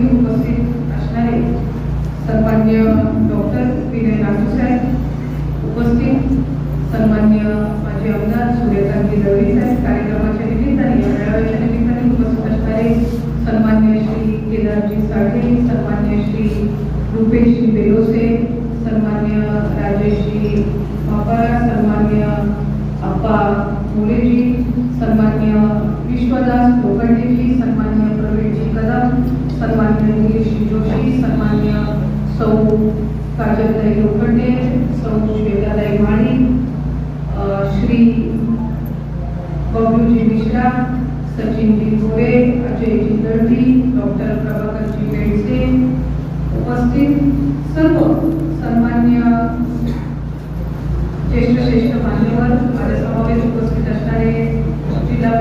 मेळाव्याप्रसंगी उपस्थित असणारे सन्मान्य डॉक्टर विनय नागूसाहेब उपस्थित सन्मान्य माजी आमदार सूर्यकांती दळवी साहेब कार्यक्रमाच्या निमित्ताने या मेळाव्याच्या निमित्ताने उपस्थित असणारे सन्मान्य श्री केदारजी साठे सन्मान्य श्री रुपेशजी बेलोसे सन्मान्य राजेशजी मापाळा सन्मान्य अप्पा मुलेजी सन्मान्य विश्वदास लोखंडेजी सन्मान्य सन्मान्य निलेश जोशी सन्मान्य सौ काजलताई लोखंडे सौ श्वेताताई माळी श्री बबलूजी मिश्रा सचिनजी भोरे अजयजी दळवी डॉक्टर प्रभाकरजी बेडसे उपस्थित सर्व सन्मान्य ज्येष्ठ श्रेष्ठ मान्यवर. माझ्या समावेश उपस्थित असणारे जिल्हा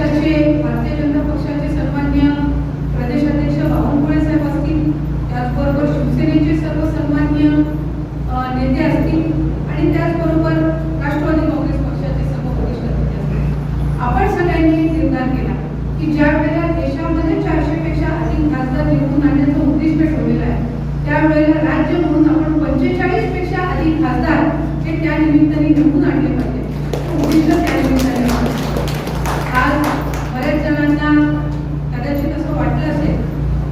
पक्षाचे भारतीय जनता पक्षाचे सन्मान्य प्रदेशाध्यक्ष बावनकुळे साहेब असतील त्याचबरोबर शिवसेनेचे सर्व सन्मान्य नेते असतील आणि त्याचबरोबर राष्ट्रवादी काँग्रेस पक्षाचे सर्व वरिष्ठ असतील. आपण सगळ्यांनी निर्धार केला की ज्या वेळेला देशामध्ये चारशे पेक्षा अधिक खासदार निवडून आणण्याचं उद्दिष्ट ठेवलेलं आहे त्यावेळेला राज्य म्हणून आपण पंचेचाळीसपेक्षा अधिक खासदार हे त्या निमित्ताने निवडून आणले पाहिजे. उद्दिष्ट त्या जणांना कदाचित असं वाटलं असेल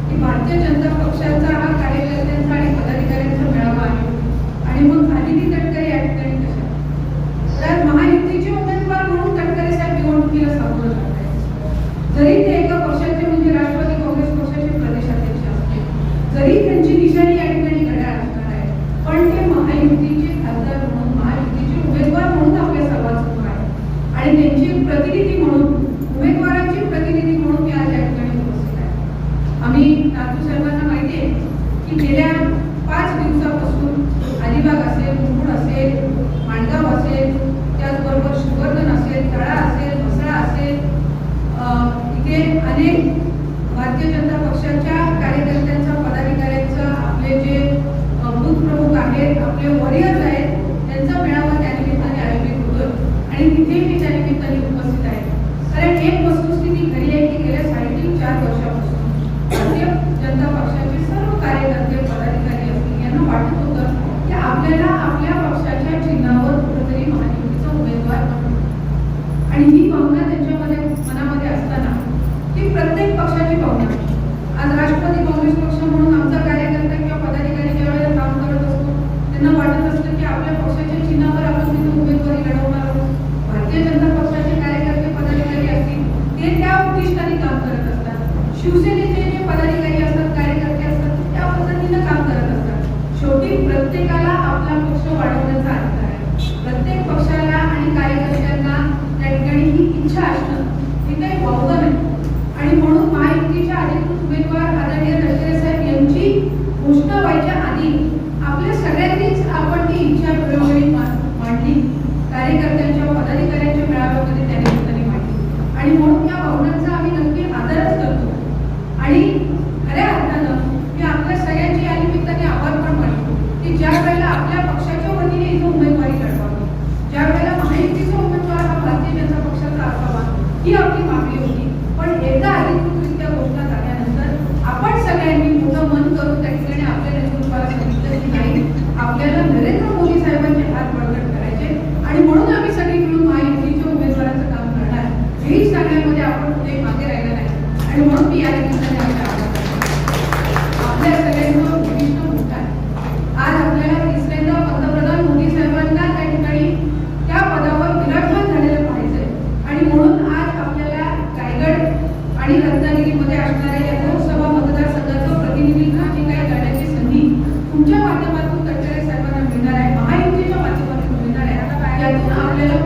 की भारतीय जनता पक्षाचा हा कार्यकर्ता आणि पदाधिकाऱ्यांचा मेळावा आहे आणि मग आदिती तटकरे या ठिकाणी कशा तर महायुतीचे उमेदवार म्हणून तटकरे साहेब निवडणुकीला सामोरं जात आहेत जरी ते एका पक्षाचे म्हणजे राष्ट्रवादी काँग्रेस पक्षाचे प्रदेशाध्यक्ष असतील जरी त्यांची निशाणी या ठिकाणी घड्याळ असणार आहे पण ते महायुतीचे खासदार म्हणून महायुतीचे उमेदवार म्हणून आपल्या सर्वांसमोर आहे आणि त्यांची प्रतिनिधी म्हणून उमेदवारांची प्रतिनिधी म्हणून मी आज या ठिकाणी उपस्थित आहे आम्ही नातू साहेबांना माहिती आहे की गेल्या पाच दिवसापासून अलिबाग असेल मुरुड असेल माणगाव असेल त्याचबरोबर श्रीवर्धन असेल तळा असेल म्हसळा असेल इथे अनेक भारतीय जनता पक्षाच्या कार्यकर्त्यांचा पदाधिकाऱ्यांचा आपले जे बूथ प्रमुख आहेत आपले वॉरियर्स आहेत त्यांचा मेळावा त्यानिमित्ताने आयोजित होतो आणि तिथे मी त्या निमित्ताने उपस्थित आहे. कारण एक वस्तुस्थिती घरी आहे की गेल्या साडेतीन चार वर्षापासून भारतीय जनता पक्षाचे सर्व कार्यकर्ते पदाधिकारी असतील यांना वाटत होतं की आपल्याला आपल्या पक्षाच्या चिन्हावर कुठेतरी महायुतीचा उमेदवार आणि ही भावना त्यांच्यामध्ये मनामध्ये असताना ती प्रत्येक पक्षाची भावना आज राष्ट्रवादी काँग्रेस इच्छा असणं हे काही वावगं नाही. आणि म्हणून महायुतीच्या अधिकृत उमेदवार आदरणीय दशरथ साहेब यांची घोषणा व्हायच्या आधी आपल्या सगळ्यांनीच आपण ती इच्छा वेळोवेळी मांडली. कार्यकर्त्यांच्या पदाधिकाऱ्यांच्या मेळाव्यामध्ये त्यांनी निमित्ताने मांडली. आणि म्हणून या भावनांचा आम्ही नक्की आदरच करतो. आणि करून त्या ठिकाणी आपल्या करायचे आणि म्हणून आम्ही सगळे मिळून महायुतीच्या उमेदवाराचं काम करणार हेही सांगण्यामध्ये आपण राहिला नाही. आणि म्हणून मी या आज आपल्याला तिसऱ्यांदा पंतप्रधान मोदी साहेबांना त्या ठिकाणी त्या पदावर विराजमान झालेलं पाहिजे आणि म्हणून आज आपल्याला रायगड आणि रत्नागिरीमध्ये असणाऱ्या या लोकसभा मतदारसंघाचं प्रतिनिधित्व माध्यमातून तटकरे सर्वांना मिळणार आहे. महायुतीच्या माध्यमातून मिळणार आहे. आता काय आपल्याला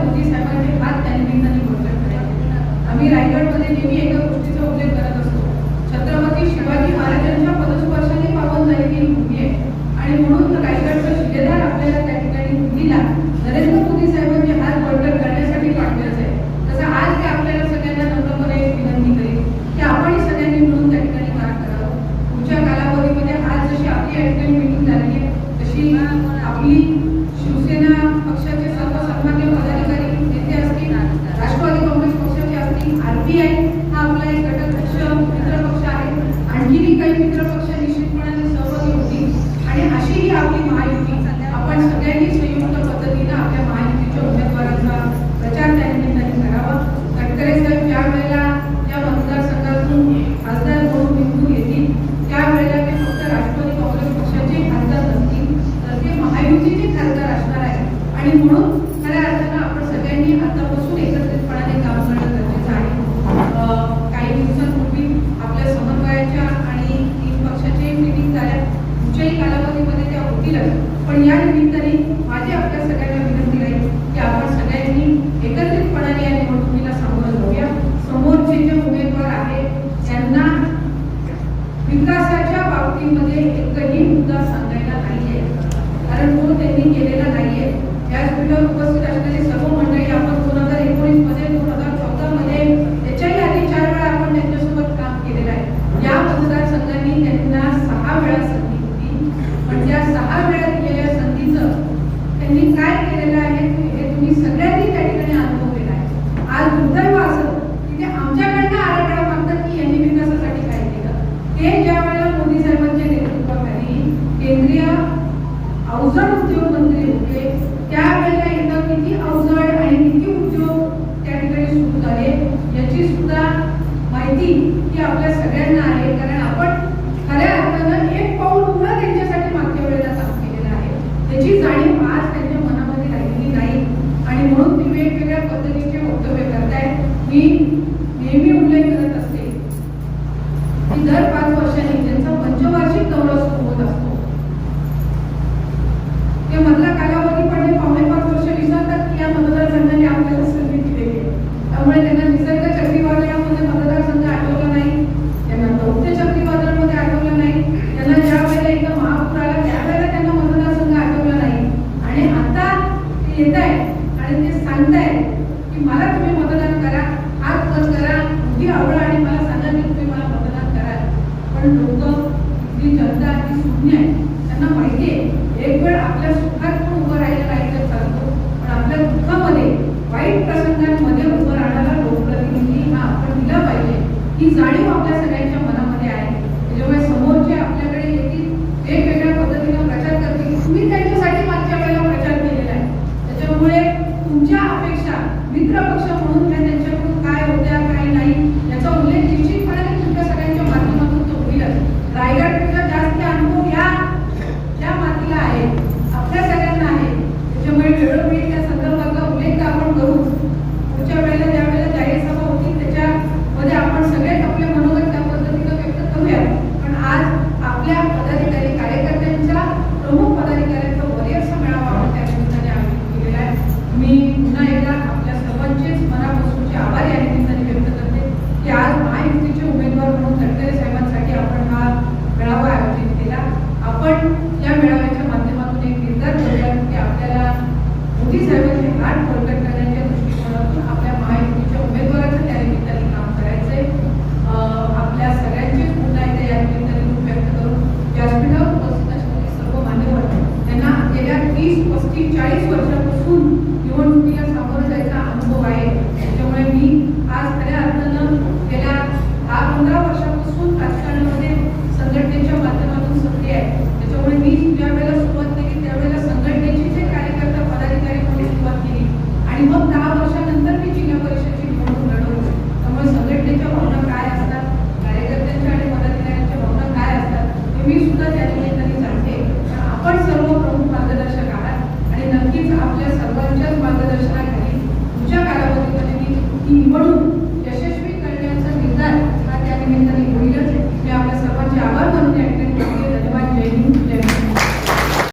हा आपला एक घटक पक्ष मित्रपक्ष आहे. आणखीनही काही मित्रपक्ष त्यांनी केलेला नाहीये. व्यासपीठावर उपस्थित असणारे सर्व संधी ही आपल्या सगळ्यांना आहे. कारण आपण खऱ्या अर्थानं एक पाऊल पुन्हा त्यांच्यासाठी मागच्या वेळेला काम केलेलं आहे. त्याची जाणीव सांगताय की मला तुम्ही मतदान करा हात बंद करा उभी आवड आणि मला सांगा की तुम्ही मला मतदान करा पण लोक जी जनता ती शून्य आहे त्यांना माहिती एक वेळ आपल्या सुखात पण उभं राहिलं नाही तर चालतो. पण आपल्या दुःखामध्ये वाईट प्रसंगांमध्ये उभं राहणारा लोकप्रतिनिधी हा आपण दिला पाहिजे. ही जाणीव आपल्या सगळ्यांच्या मनामध्ये तटकरे साहेबांसाठी आपण हा मेळावा आयोजित केला. आपण या मेळाव्याच्या माध्यमातून एक निर्धार करतात की आपल्याला मोदी साहेबांची हात बळकट करण्याच्या